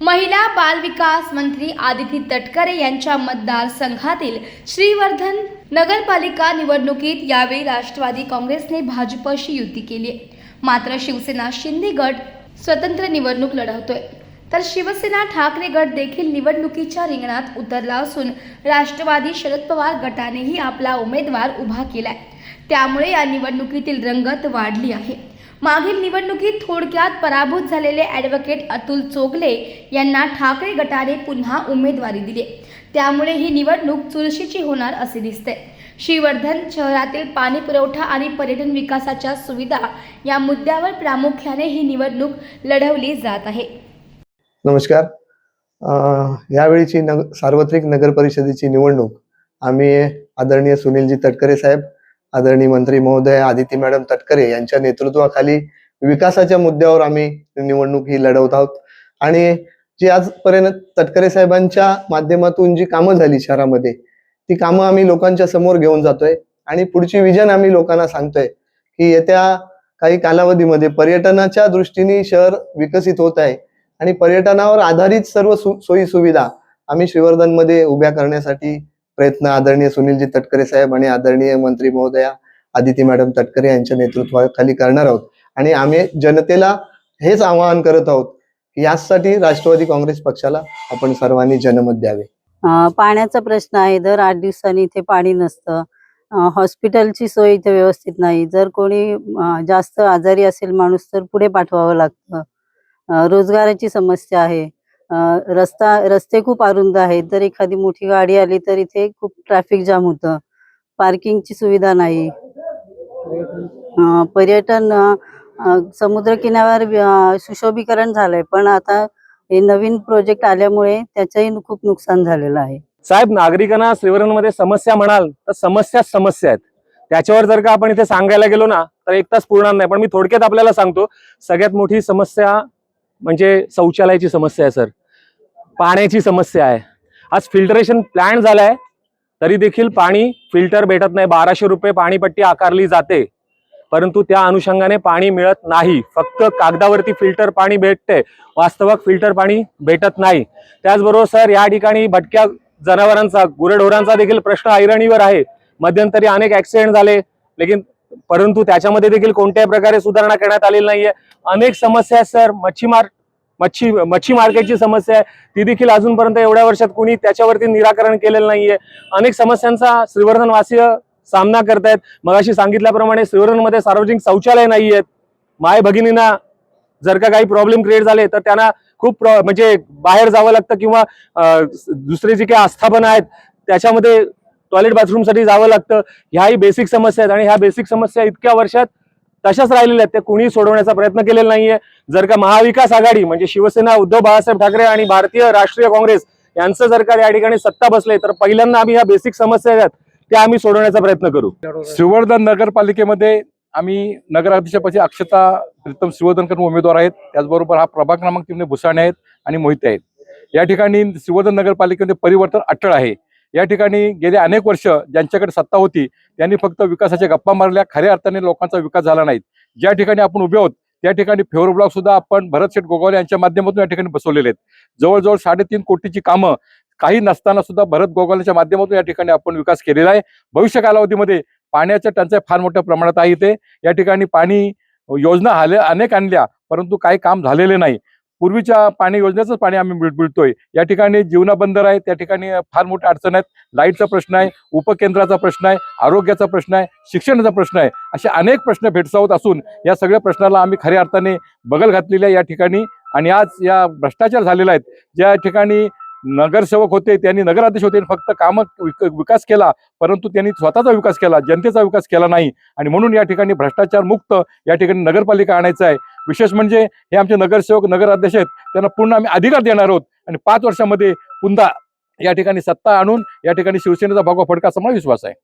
महिला बाल विकास मंत्री आदिती तटकरे यांच्या मतदारसंघातील श्रीवर्धन नगरपालिका निवडणुकीत यावेळी राष्ट्रवादी काँग्रेसने भाजपशी युती केली आहे. मात्र शिवसेना शिंदे गट स्वतंत्र निवडणूक लढवतोय. तर शिवसेना ठाकरे गट देखील निवडणुकीच्या रिंगणात उतरला असून राष्ट्रवादी शरद पवार गटानेही आपला उमेदवार उभा केलाय. त्यामुळे या निवडणुकीतील रंगत वाढली आहे. मागील निवडणुकीत थोडक्यात पराभूत झालेले ॲडव्होकेट अतुल चोगले यांना ठाकरे गटाने पुन्हा उमेदवारी दिली. त्यामुळे ही निवडणूक चुरशीची होणार असे दिसते. श्रीवर्धन शहरातील पाणी पुरवठा आणि पर्यटन विकासाच्या सुविधा या मुद्द्यावर प्रामुख्याने ही निवडणूक लढवली जात आहे. नमस्कार. यावेळीची नग सार्वत्रिक नगर परिषदेची निवडणूक आम्ही आदरणीय सुनीलजी तटकरे साहेब आदरणीय मंत्री महोदय आदिती मॅडम तटकरे यांच्या नेतृत्वाखाली विकासाच्या मुद्द्यावर आम्ही निवडणूक ही लढवत आहोत. आणि जी आजपर्यंत तटकरे साहेबांच्या माध्यमातून जी कामं झाली शहरामध्ये ती कामं आम्ही लोकांच्या समोर घेऊन जातोय. आणि पुढची विजन आम्ही लोकांना सांगतोय की येत्या काही कालावधीमध्ये पर्यटनाच्या दृष्टीने शहर विकसित होत आहे आणि पर्यटनावर आधारित सर्व सु- सोयी सुविधा आम्ही श्रीवर्धनमध्ये उभ्या करण्यासाठी प्रयत्न आदरणीय सुनीलजी तटकरे साहेब आणि आदरणीय मंत्री महोदया आदिती मॅडम तटकरे यांच्या नेतृत्वाखाली करणार आहोत. आणि आम्ही जनतेला हेच आवाहन करत आहोत याचसाठी यासाठी राष्ट्रवादी काँग्रेस पक्षाला आपण सर्वांनी जनमत द्यावे. पाण्याचा प्रश्न आहे. दर आठ दिवसांनी इथे पाणी नसतं. हॉस्पिटलची सोय इथे व्यवस्थित नाही. जर कोणी जास्त आजारी असेल माणूस तर पुढे पाठवावं लागतं. रोजगाराची समस्या आहे. रस्ता रस्ते खूप अरुंद आहेत. जर एखादी मोठी गाडी आली तर इथे खूप ट्रॅफिक जाम होतं. पार्किंगची सुविधा नाही. पर्यटन समुद्र किनाऱ्यावर सुशोभीकरण झालंय. पण आता हे नवीन प्रोजेक्ट आल्यामुळे त्याचंही खूप नुकसान झालेलं आहे. साहेब नागरिकांना श्रीवर्धनमध्ये समस्या म्हणाल तर समस्या समस्या आहेत. त्याच्यावर जर का आपण इथे सांगायला गेलो ना तर एक तास पुरणार नाही. पण मी थोडक्यात आपल्याला सांगतो सगळ्यात मोठी समस्या म्हणजे शौचालयाची समस्या आहे सर. पाण्याची समस्या आहे. आज फिल्टरेशन प्लॅन झालाय तरी देखील पाणी फिल्टर भेटत नाही. बाराशे रुपये पाणीपट्टी आकारली जाते. परंतु त्या अनुषंगाने पाणी मिळत नाही. फक्त कागदावरती फिल्टर पाणी भेटते. वास्तवात फिल्टर पाणी भेटत नाही. त्याचबरोबर सर या ठिकाणी भटक्या जनावरांचा गुरेढोरांचा देखील प्रश्न ऐरणीवर आहे. मध्यंतरी अनेक ऍक्सिडेंट झाले. लेकिन परंतु त्याच्यामध्ये देखील कोणत्याही प्रकारे सुधारणा करण्यात आलेली नाहीये. अनेक समस्या आहेत सर. मच्छीमार मच्छी मच्छी मार्केटची समस्या आहे. ती देखील अजूनपर्यंत एवढ्या वर्षात कुणी त्याच्यावरती निराकरण केलेलं नाहीये. अनेक समस्यांचा श्रीवर्धनवासीय सामना करतायत. मगाशी सांगितल्याप्रमाणे श्रीवर्धनमध्ये सार्वजनिक शौचालय नाही आहेत माय भगिनींना जर का काही प्रॉब्लेम क्रिएट झाले तर त्यांना खूप प्रॉ- म्हणजे बाहेर जावं लागतं किंवा दुसरे जे काही आस्थापना आहेत त्याच्यामध्ये टॉयलेट बाथरूमसाठी जावं लागतं. ह्याही बेसिक समस्या आहेत आणि ह्या बेसिक समस्या इतक्या वर्षात तशाच राहिलेल्या आहेत? त्या कुणी सोडवण्याचा प्रयत्न केलेला नाहीये. जर का महाविकास आघाडी म्हणजे शिवसेना उद्धव बाळासाहेब ठाकरे आणि भारतीय राष्ट्रीय काँग्रेस यांचं जर का या ठिकाणी सत्ता बसले तर पहिल्यांदा आम्ही ह्या बेसिक समस्या आहेत त्या आम्ही सोडवण्याचा प्रयत्न करू. श्रीवर्धन नगरपालिकेमध्ये आम्ही नगराध्यक्षपदी अक्षता प्रीतम श्रीवर्धनकर उमेदवार आहेत. त्याचबरोबर हा प्रभाग क्रमांक तिमने भुसाणे आहेत आणि मोहिते आहेत. या ठिकाणी श्रीवर्धन नगरपालिकेमध्ये परिवर्तन अटळ आहे. या ठिकाणी गेले अनेक वर्ष ज्यांच्याकडे सत्ता होती त्यांनी फक्त विकासाच्या गप्पा मारल्या. खऱ्या अर्थाने लोकांचा विकास झाला नाही. ज्या ठिकाणी आपण उभे आहोत त्या ठिकाणी फेवर ब्लॉक सुद्धा आपण भरत शेठ गोगावले यांच्या माध्यमातून या ठिकाणी बसवलेले आहेत. जवळजवळ साडेतीन कोटीची कामं काही नसताना सुद्धा भरत गोगावलेच्या माध्यमातून या ठिकाणी आपण विकास केलेला आहे. भविष्य कालावधीमध्ये पाण्याच्या टंचाई फार मोठ्या प्रमाणात आहे इथे. या ठिकाणी पाणी योजना आल्या अनेक आणल्या परंतु काही काम झालेले नाही. पूर्वीच्या पाणी योजनेचंच पाणी आम्ही मिळ- मिळतोय. या ठिकाणी जीवना बंदर आहे त्या ठिकाणी फार मोठ्या अडचण आहेत. लाईटचा प्रश्न आहे उपकेंद्राचा प्रश्न आहे आरोग्याचा प्रश्न आहे शिक्षणाचा प्रश्न आहे असे अनेक प्रश्न भेडसावत असून या सगळ्या प्रश्नाला आम्ही खऱ्या अर्थाने बगल घातलेली आहे या ठिकाणी. आणि आज या भ्रष्टाचार झालेला आहेत ज्या ठिकाणी नगरसेवक होते त्यांनी नगराध्यक्ष होते फक्त कामं विक- विकास केला परंतु त्यांनी स्वतःचा विकास केला जनतेचा विकास केला नाही. आणि म्हणून या ठिकाणी भ्रष्टाचार मुक्त या ठिकाणी नगरपालिका आणायचं आहे. विशेष म्हणजे हे आमचे नगरसेवक नगराध्यक्ष आहेत त्यांना पूर्ण आम्ही अधिकार देणार आहोत. आणि पाच वर्षामध्ये पुन्हा या ठिकाणी सत्ता आणून या ठिकाणी शिवसेनेचा भगवा फडका असा मला विश्वास आहे.